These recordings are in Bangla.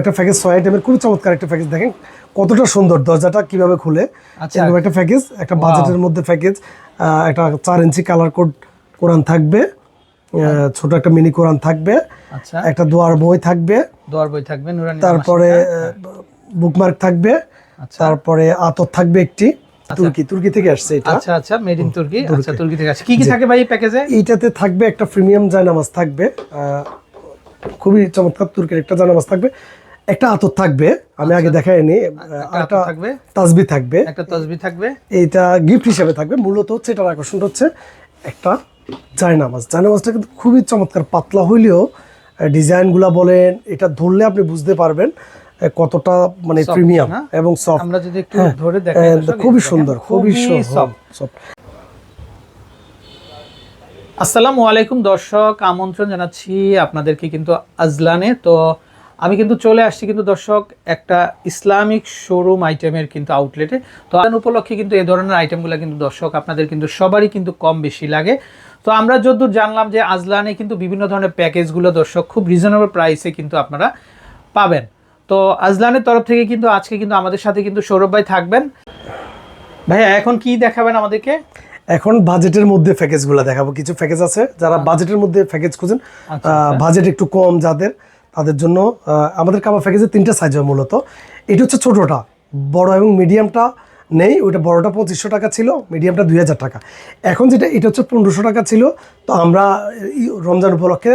একটা প্যাকেজ ছয় আইটেমের খুবই চমৎকার একটা প্যাকেজ দেখেন কতটা সুন্দর দরজাটা কীভাবে খুলে। আচ্ছা। এরকম একটা প্যাকেজ একটা বাজেটের মধ্যে প্যাকেজ একটা চার ইঞ্চি কালার কোড কোরআন থাকবে ছোট একটা মিনি কোরআন থাকবে আচ্ছা। একটা দোয়ার বই থাকবে দোয়ার বই থাকবে তারপরে বুকমার্ক থাকবে আচ্ছা। তারপরে আতর থাকবে একটি তুর্কি তুর্কি থেকে আসছে এটা। আচ্ছা আচ্ছা মেড ইন তুর্কি। আচ্ছা তুর্কি থেকে আসে কি কি থাকে ভাই প্যাকেজে এইটাতে থাকবে একটা প্রিমিয়াম জায়নামাজ থাকবে খুবই চমৎকার তুর্কির একটা জায়নামাজ থাকবে। একটা আতর থাকবে আমি আগে দেখাইনি আহ, একটা থাকবে। তাসবি থাকবে। একটা তসবি থাকবে। এইটা গিফট হিসেবে থাকবে মূলত হচ্ছে এটার আকর্ষণ হচ্ছে একটা জায়নামাজ। জায়নামাজটা কিন্তু খুবই চমৎকার পাতলা হইলেও ডিজাইনগুলা বলেন এটা ধরলে আপনি বুঝতে পারবেন কতটা মানে প্রিমিয়াম এবং সফট আমরা যদি একটু ধরে দেখাই হ্যাঁ, খুবই সুন্দর খুবই। সফট আসসালামু আলাইকুম দর্শক আমন্ত্রণ জানাচ্ছি আপনাদেরকে কিন্তু আজলানে। তো আমি কিন্তু চলে আসছি কিন্তু দর্শক একটা ইসলামিক শোরুম আইটেমের কিন্তু আউটলেটে তো আজান উপলক্ষে কিন্তু এই ধরনের আইটেমগুলো কিন্তু দর্শক আপনাদের কিন্তু সবারই কিন্তু কম বেশি লাগে। তো আমরা যদ্দূর জানলাম যে আজলানে কিন্তু বিভিন্ন ধরনের প্যাকেজগুলো দর্শক খুব রিজনেবল প্রাইসে কিন্তু আপনারা পাবেন। তো আজলানের তরফ থেকে কিন্তু আজকে কিন্তু আমাদের সাথে কিন্তু সৌরভ ভাই থাকবেন। ভাইয়া এখন কি দেখাবেন আমাদেরকে? এখন বাজেটের মধ্যে প্যাকেজগুলো দেখাবো। কিছু প্যাকেজ আছে যারা বাজেটের মধ্যে প্যাকেজ খুঁজেন আচ্ছা, বাজেট একটু কম যাদের। তাদের জন্য আমাদের কাবা প্যাকেজে তিনটা সাইজ হয় মূলত। এটা হচ্ছে ছোটোটা বড় এবং মিডিয়ামটা নেই ওইটা বড়টা পঁচিশশো টাকা ছিল মিডিয়ামটা দুই হাজার টাকা। এখন যেটা এটা হচ্ছে পনেরোশো টাকা ছিল তো আমরা রমজান উপলক্ষে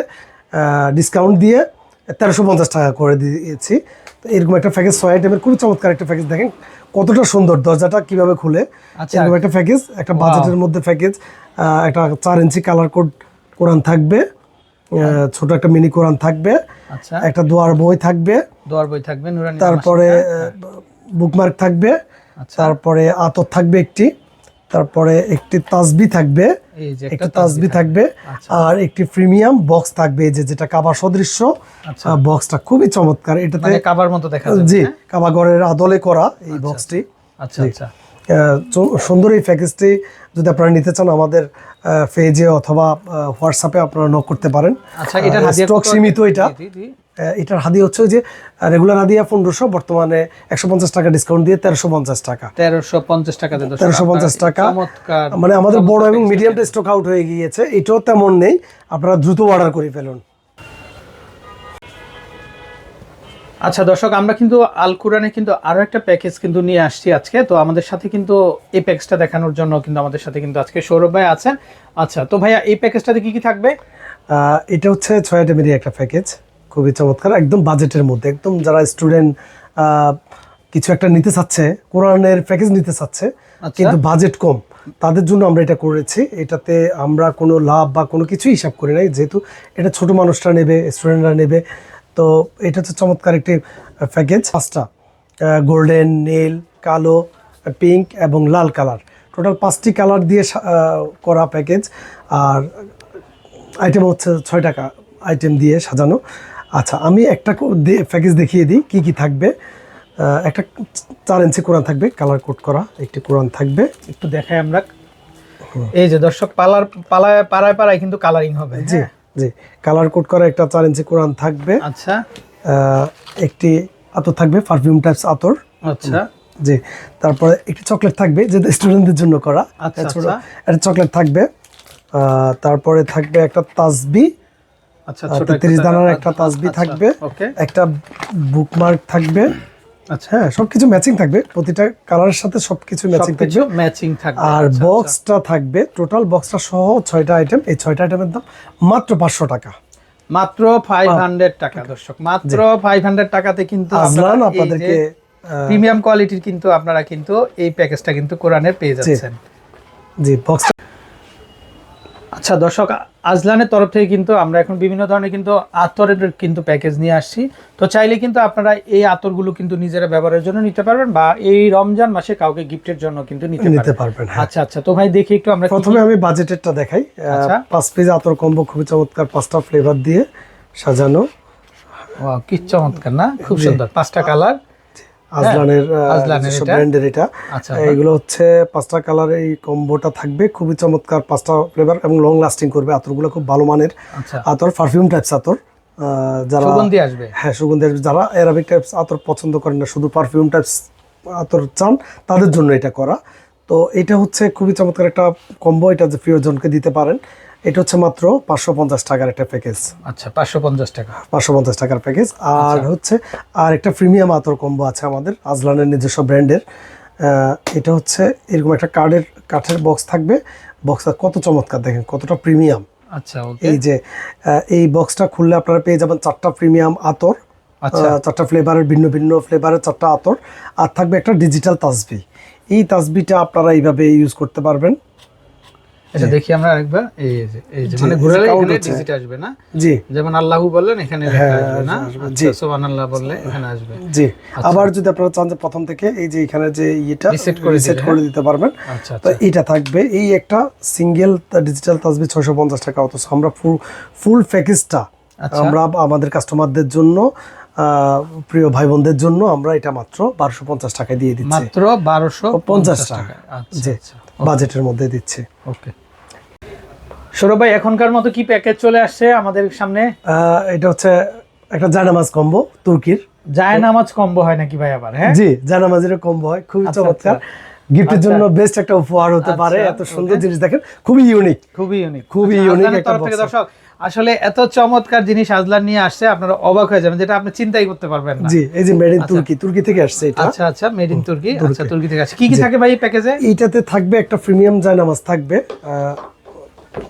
ডিসকাউন্ট দিয়ে তেরোশো পঞ্চাশ টাকা করে দিয়েছি। তো এরকম একটা প্যাকেজ ছয় আইটেমের খুবই চমৎকার একটা প্যাকেজ দেখেন কতটা সুন্দর দরজাটা কীভাবে খুলে। আচ্ছা। এরকম একটা প্যাকেজ একটা বাজেটের মধ্যে প্যাকেজ একটা চার ইঞ্চি কালার কোড কোরআন থাকবে। ছোট একটা মিনি কোরআন থাকবে আচ্ছা। একটা দোয়ার বই থাকবে দোয়ার বই থাকবে নুরানি তারপরে বুকমার্ক থাকবে আচ্ছা। তারপরে আতর থাকবে একটি তারপরে একটি তাসবি থাকবে একটা তাসবি থাকবে। আচ্ছা। আর একটি প্রিমিয়াম বক্স থাকবে এই যে যেটা কাবা সদৃশ্য আচ্ছা। বক্সটা খুবই চমৎকার এটাতে মানে কাবার মতো দেখা যাবে জি কাবা ঘরের আদলে করা এই বক্সটি। আচ্ছা আচ্ছা। সুন্দর এই প্যাকেজটি যদি আপনারা নিতে চান আমাদের পেজে অথবা হোয়াটসঅ্যাপে আপনারা নক করতে পারেন। আচ্ছা এটার স্টক সীমিত এটা। এটার হাদি হচ্ছে যে রেগুলার হাদিয়া পনেরোশো বর্তমানে একশো পঞ্চাশ টাকা ডিসকাউন্ট দিয়ে তেরোশো পঞ্চাশ টাকা। 1350 টাকাতে দর্শক, তেরোশো পঞ্চাশ টাকা। মানে আমাদের বড় এবং মিডিয়ামটা স্টক আউট হয়ে গিয়েছে এটাও তেমন নেই। আপনারা দ্রুত অর্ডার করে ফেলুন। আচ্ছা দর্শক আমরা কিন্তু আল কোরআনে কিন্তু আরও একটা প্যাকেজ কিন্তু নিয়ে আসছি আজকে। তো আমাদের সাথে কিন্তু এই প্যাকেজটা দেখানোর জন্য কিন্তু আমাদের সাথে কিন্তু আজকে সৌরভ ভাই আছেন। আচ্ছা তো ভাইয়া এই প্যাকেজটাতে কি কি থাকবে? এটা হচ্ছে ছয় আইটেমেরই একটা প্যাকেজ খুবই চমৎকার একদম বাজেটের মধ্যে। একদম যারা স্টুডেন্ট কিছু একটা নিতে চাচ্ছে কোরআনের প্যাকেজ নিতে চাচ্ছে আচ্ছা। কিন্তু বাজেট কম তাদের জন্য আমরা এটা করেছি। এটাতে আমরা কোনো লাভ বা কোনো কিছু হিসাব করি নাই যেহেতু এটা ছোট মানুষরা নেবে স্টুডেন্টরা নেবে। তো এটা হচ্ছে চমৎকার একটি প্যাকেজ পাঁচটা গোল্ডেন নীল কালো পিঙ্ক এবং লাল কালার টোটাল পাঁচটি কালার দিয়ে করা প্যাকেজ আর আইটেম হচ্ছে ছয় টাকা আইটেম দিয়ে সাজানো। আচ্ছা আমি একটা প্যাকেজ দেখিয়ে দিই কি কি থাকবে। একটা চার ইঞ্চি কোরআন থাকবে কালার কোড করা একটি কোরআন থাকবে। একটু দেখাই আমরা। এই যে দর্শক পালার পালায় পাড়ায় পাড়ায় কিন্তু কালারিং হবে জি। হ্যাঁ? জি কালার কোড করা একটা চার ইঞ্চি কোরআন থাকবে। আচ্ছা। একটি আতর থাকবে পারফিউম টাইপস আতর। আচ্ছা। জি তারপরে একটি চকলেট থাকবে যেটা স্টুডেন্টদের জন্য করা। আচ্ছা, একটা ছোট আচ্ছা। চকলেট থাকবে। তারপরে থাকবে একটা তাসবি আচ্ছা ছোট তেত্রিশ দানার একটা তাসবি থাকবে। ওকে। একটা বুকমার্ক থাকবে। আচ্ছা হ্যাঁ সবকিছু ম্যাচিং থাকবে। প্রতিটা কালারের সাথে সবকিছু ম্যাচিং থাকবে। ম্যাচিং থাকবে। আর আচ্ছা, বক্সটা থাকবে টোটাল বক্সটা সহ ছয়টা আইটেম এই ছয়টা আইটেমের দাম মাত্র পাঁচশো টাকা। মাত্র ফাইভ হান্ড্রেড টাকা দর্শক মাত্র ফাইভ হান্ড্রেড টাকাতে কিন্তু আপনাদেরকে প্রিমিয়াম কোয়ালিটির কিন্তু আপনারা কিন্তু এই প্যাকেজটা কিন্তু কোরআনের পেয়ে যাচ্ছেন। জি বক্স আচ্ছা দর্শক আজলানের তরফ থেকে কিন্তু আমরা এখন বিভিন্ন ধরনের কিন্তু আতরের কিন্তু প্যাকেজ নিয়ে আসছি। তো চাইলে কিন্তু আপনারা এই আতরগুলো কিন্তু নিজেরা ব্যবহারের জন্য নিতে পারবেন বা এই রমজান মাসে কাউকে গিফটের জন্য কিন্তু নিতে পারবেন। হ্যাঁ। আচ্ছা আচ্ছা তো ভাই দেখি একটু আমরা প্রথমে আমি বাজেটেরটা দেখাই। আচ্ছা। পাঁচ পিস আতর কম্বো খুবই চমৎকার পাঁচটা ফ্লেভার দিয়ে সাজানো। কি চমৎকার না? খুব সুন্দর পাঁচটা কালার। আজলানের আজলানের ব্র্যান্ডের এটা। আচ্ছা এইগুলো হচ্ছে পাঁচটা কালারের এই কম্বোটা থাকবে। খুবই চমৎকার পাঁচটা ফ্লেভার এবং লং লাস্টিং করবে। আতরগুলো খুব ভালো মানের। আচ্ছা। আতর পারফিউম টাইপস আতর। যারা সুগন্ধি আসবে। হ্যাঁ সুগন্ধি আসবে। যারা অ্যারাবিক টাইপস আতর পছন্দ করেন না শুধু পারফিউম টাইপস আতর চান তাদের জন্য এটা করা। তো এটা হচ্ছে খুবই চমৎকার একটা কম্বো এটা যে প্রিয়জনকে দিতে পারেন। এটা হচ্ছে মাত্র পাঁচশো পঞ্চাশ টাকার একটা প্যাকেজ আচ্ছা পাঁচশো পঞ্চাশ টাকা। পাঁচশো পঞ্চাশ টাকার প্যাকেজ আর হচ্ছে আর একটা প্রিমিয়াম আতর কম্বো আছে আমাদের আজলানের নিজস্ব ব্র্যান্ডের। এটা হচ্ছে এরকম একটা কার্ডের কাঠের বক্স থাকবে। বক্সটা কত চমৎকার দেখেন কতটা প্রিমিয়াম আচ্ছা এই যে এই বক্সটা খুললে আপনারা পেয়ে যাবেন চারটা প্রিমিয়াম আতর। আচ্ছা। চারটা ফ্লেভারের ভিন্ন ভিন্ন ফ্লেভারের চারটা আতর। আর থাকবে একটা ডিজিটাল তাসবি। এই তাসবিটা আপনারা এইভাবে ইউজ করতে পারবেন। আচ্ছা দেখি আমরা আরেকবার। এই যে এই যে মানে ঘুরালে এখানে ডিজিট আসবে না? জি। যেমন আল্লাহু বললেন এখানে হ্যাঁ, আসবে না? আচ্ছা জি। সুবহানাল্লাহ বললে এখানে আসবে। জি। আবার যদি আপনারা চান যে প্রথম থেকে এই যে এখানে যে ইয়েটা Reset করে রিসেট করে দিতে পারবেন। আচ্ছা তো আচ্ছা। এটা থাকবে। এই একটা সিঙ্গেল ডিজিটাল তাসবি ছয়শো পঞ্চাশ টাকা। অথচ আমরা ফুল ফুল প্যাকেজটা আচ্ছা। আমরা আমাদের কাস্টমারদের জন্য আহ, প্রিয় ভাই বোনদের জন্য আমরা এটা মাত্র বারোশো পঞ্চাশ টাকায় দিয়ে দিচ্ছি। মাত্র বারোশো পঞ্চাশ টাকা। আচ্ছা আচ্ছা। বাজেটের মধ্যে দিচ্ছি। ওকে সৌরভ ভাই এখনকার মতো কি প্যাকেজ চলে আসছে আমাদের সামনে? আহ, এটা হচ্ছে একটা জায়নামাজ কম্বো তুর্কির। যায় নামাজ কম্বো হয় নাকি ভাই আবার হ্যাঁ? জি জায়নামাজের কম্বো হয় খুবই আচ্ছা, চমৎকার। গিফটের জন্য বেস্ট একটা উপহার হতে পারে আচ্ছা, এত সুন্দর জিনিস দেখেন খুবই ইউনিক খুবই ইউনিক খুবই unique একটা box। দর্শক আসলে এত চমৎকার জিনিস আজলান নিয়ে আসছে আপনারা অবাক হয়ে যাবেন যেটা আপনি চিন্তাই করতে পারবেন না। জি এই যে মেড ইন তুর্কি তুর্কি থেকে আসছে এটা। আচ্ছা আচ্ছা মেড ইন তুর্কি আচ্ছা তুর্কি থেকে আসছে। কি কি থাকে ভাই প্যাকেজে এইটাতে থাকবে একটা প্রিমিয়াম জায়নামাজ থাকবে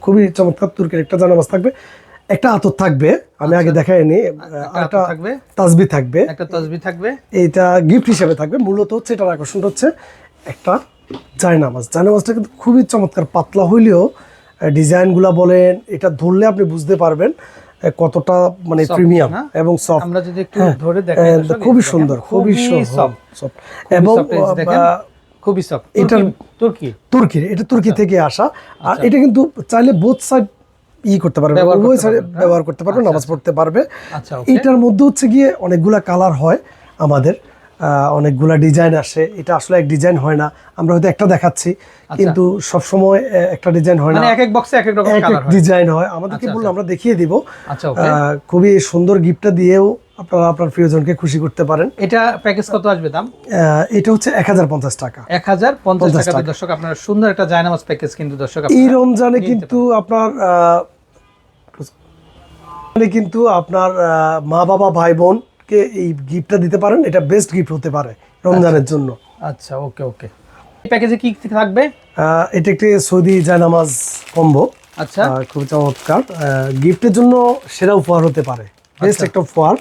খুবই চমৎকার তুর্কির একটা জায়নামাজ থাকবে। একটা আতর থাকবে আমি আগে দেখাইনি। আহ, একটা থাকবে। তাসবি থাকবে। একটা তসবি থাকবে। এইটা গিফট হিসেবে থাকবে। মূলত হচ্ছে এটার আকর্ষণ হচ্ছে একটা জায়নামাজ। জায়নামাজটা কিন্তু খুবই চমৎকার পাতলা হইলেও ডিজাইনগুলো বলেন এটা ধরলে আপনি বুঝতে পারবেন কতটা মানে প্রিমিয়াম এবং সফট আমরা যদি একটু ধরে দেখাই খুবই সুন্দর খুবই সফট এবং খুবই সফট এটার- তুর্কি এটা তুর্কি থেকে আসা। আর এটা কিন্তু চাইলে বোথ সাইড ই করতে পারবে উভয় সাইডে? ব্যবহার করতে পারবে নামাজ পড়তে পারবে। আচ্ছা এইটার মধ্যে হচ্ছে গিয়ে অনেকগুলা কালার হয় আমাদের। আহ, অনেকগুলা ডিজাইন আসে। এটা আসলে এক ডিজাইন হয় না। আমরা হয়তো একটা দেখাচ্ছি কিন্তু সব সময় একটা ডিজাইন হয় না। এক এক বক্সে এক এক রকম ডিজাইন হয়। আমাদেরকে আচ্ছা, বললে আমরা দেখিয়ে দিব। আচ্ছা খুবই সুন্দর গিফটটা দিয়েও আপনারা আপনার প্রিয়জনকে খুশি করতে পারেন। এটা প্যাকেজ কত আসবে দাম? এটা হচ্ছে এক হাজার পঞ্চাশ টাকা। এক হাজার পঞ্চাশ টাকা। দর্শক আপনার সুন্দর একটা জায়নামাজ প্যাকেজ কিন্তু দর্শক এই রমজানে কিন্তু আপনার কিন্তু আপনার মা বাবা ভাই বোনকে এই গিফটটা দিতে পারেন। এটা বেস্ট গিফট হতে পারে রমজানের জন্য। আচ্ছা ওকে ওকে এই প্যাকেজে কি কি থাকবে? এটা একটি সৌদি জায়নামাজ কম্বো আচ্ছা। খুব চমৎকার। গিফটের জন্য সেরা উপহার হতে পারে। বেস্ট একটা উপহার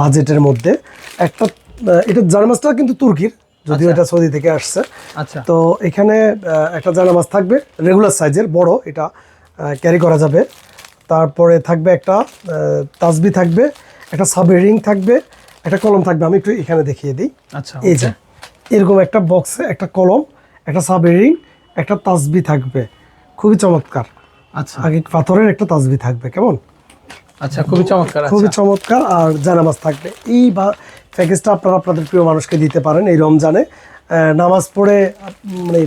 বাজেটের মধ্যে। একটা এটা জায়নামাজটা কিন্তু তুর্কির যদিও এটা সৌদি থেকে আসছে। আচ্ছা। তো এখানে একটা জায়নামাজ থাকবে রেগুলার সাইজের বড় এটা ক্যারি করা যাবে। তারপরে থাকবে একটা তাসবি থাকবে একটা সাবেরিং থাকবে একটা কলম থাকবে। আমি একটু এখানে দেখিয়ে দিই। আচ্ছা এই যে এরকম একটা বক্সে একটা কলম একটা সাবেরিং একটা তাসবি থাকবে। খুবই চমৎকার। আচ্ছা। আগে পাথরের একটা তাসবি থাকবে কেমন? আচ্ছা খুবই চমৎকার খুবই আচ্ছা। চমৎকার আর জানামাজ থাকবে। এই প্যাকেজটা আপনারা আপনাদের প্রিয় মানুষকে দিতে পারেন এই রমজানে। নামাজ পড়ে মানে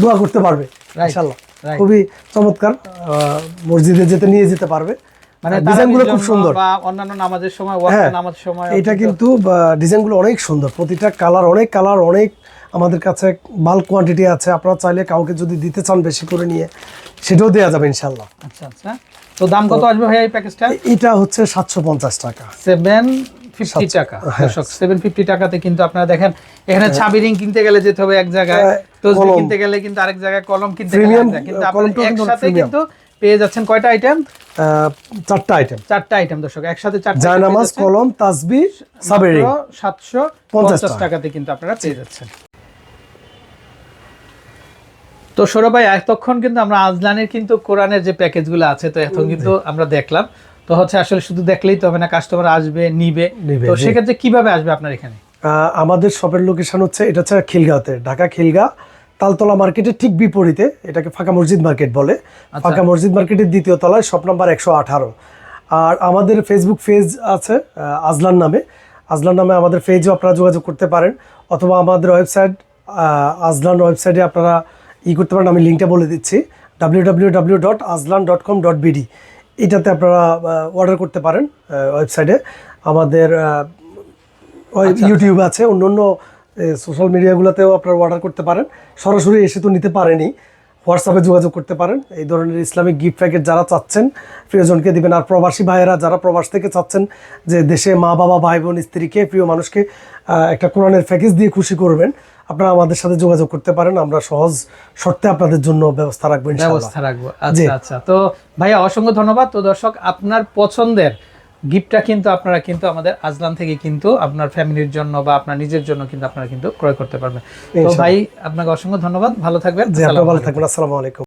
দোয়া করতে পারবে ইনশাল্লাহ খুবই চমৎকার মসজিদে যেতে নিয়ে যেতে পারবে। মানে ডিজাইনগুলো খুব সুন্দর। বা অন্যান্য নামাজের সময় ওয়াক্ত হ্যাঁ, নামাজের সময় এটা কিন্তু ডিজাইনগুলো অনেক সুন্দর। প্রতিটা কালার অনেক কালার অনেক আমাদের কাছে বাল্ক কোয়ান্টিটি আছে। আপনারা চাইলে কাউকে যদি দিতে চান বেশি করে নিয়ে সেটাও দেওয়া যাবে ইনশাল্লাহ আচ্ছা আচ্ছা। তো দাম কত আসবে ভাইয়া এই প্যাকেজটা? এটা হচ্ছে সাতশো পঞ্চাশ টাকা। সেভেন ফিফটি টাকা। হ্যাঁ। দর্শক সেভেন ফিফটি টাকাতে কিন্তু আপনারা দেখেন এখানে ছাবি রিং কিনতে গেলে যেতে হবে এক জায়গায় হ্যাঁ, তসবি। কিনতে গেলে কিন্তু আরেক জায়গায় কলম কিনতে গেলে। কিন্তু আহ, আপনারা একসাথে কিন্তু পেয়ে যাচ্ছেন কয়টা আইটেম চারটা আইটেম চারটা আইটেম দর্শক একসাথে চারটা জায়নামাজ কলম তাসবি সাবেরিং। সাতশো পঞ্চাশ পঞ্চাশ টাকাতে কিন্তু আপনারা পেয়ে যাচ্ছেন। তো সৌরভ ভাই এতক্ষণ কিন্তু আমরা আজলানের কিন্তু কোরআনের যে প্যাকেজগুলো আছে তো এখন কিন্তু আমরা দেখলাম। তো হচ্ছে আসলে শুধু দেখলেই তো হবে না কাস্টমার আসবে নিবে। নিবে, তো সেক্ষেত্রে কীভাবে আসবে আপনার এখানে? আমাদের শপের লোকেশন হচ্ছে এটা হচ্ছে খিলগাঁওতে ঢাকা খিলগা তালতলা মার্কেটের ঠিক বিপরীতে এটাকে ফাঁকা মসজিদ মার্কেট বলে। ফাঁকা মসজিদ মার্কেটের দ্বিতীয় তলায় শপ নাম্বার একশো আঠারো। আর আমাদের ফেসবুক পেজ আছে আজলান নামে। আজলান নামে আমাদের পেজও আপনারা যোগাযোগ করতে পারেন অথবা আমাদের ওয়েবসাইট আজলান ওয়েবসাইটে আপনারা ই করতে পারেন আমি লিঙ্কটা বলে দিচ্ছি W W W dot Azlan dot com dot BD এটাতে আপনারা অর্ডার করতে পারেন ওয়েবসাইটে আমাদের ইউটিউব আছে অন্য অন্য সোশ্যাল মিডিয়াগুলোতেও আপনারা অর্ডার করতে পারেন। সরাসরি এসে তো নিতে পারেনি। হোয়াটসঅ্যাপে যোগাযোগ করতে পারেন। এই ধরনের ইসলামিক গিফট প্যাকেট যারা চাচ্ছেন প্রিয়জনকে দিবেন। আর প্রবাসী ভাইয়েরা যারা প্রবাস থেকে চাচ্ছেন যে দেশে মা বাবা ভাই বোন স্ত্রীকে প্রিয় মানুষকে একটা কোরআনের প্যাকেজ দিয়ে খুশি করবেন আপনারা আমাদের সাথে যোগাযোগ করতে পারেন। আমরা সহজ শর্তে আপনাদের জন্য ব্যবস্থা রাখব ব্যবস্থা রাখব। আচ্ছা আচ্ছা। তো ভাইয়া অসংখ্য ধন্যবাদ। তো দর্শক আপনার পছন্দের গিফটটা কিন্তু আপনারা কিন্তু আমাদের আজলান থেকে কিন্তু আপনার ফ্যামিলির জন্য বা আপনার নিজের জন্য কিন্তু আপনারা কিন্তু ক্রয় করতে পারবেন। তো ভাই আপনাকে অসংখ্য ধন্যবাদ। ভালো থাকবেন। ভালো থাকবেন। আসসালামু আলাইকুম।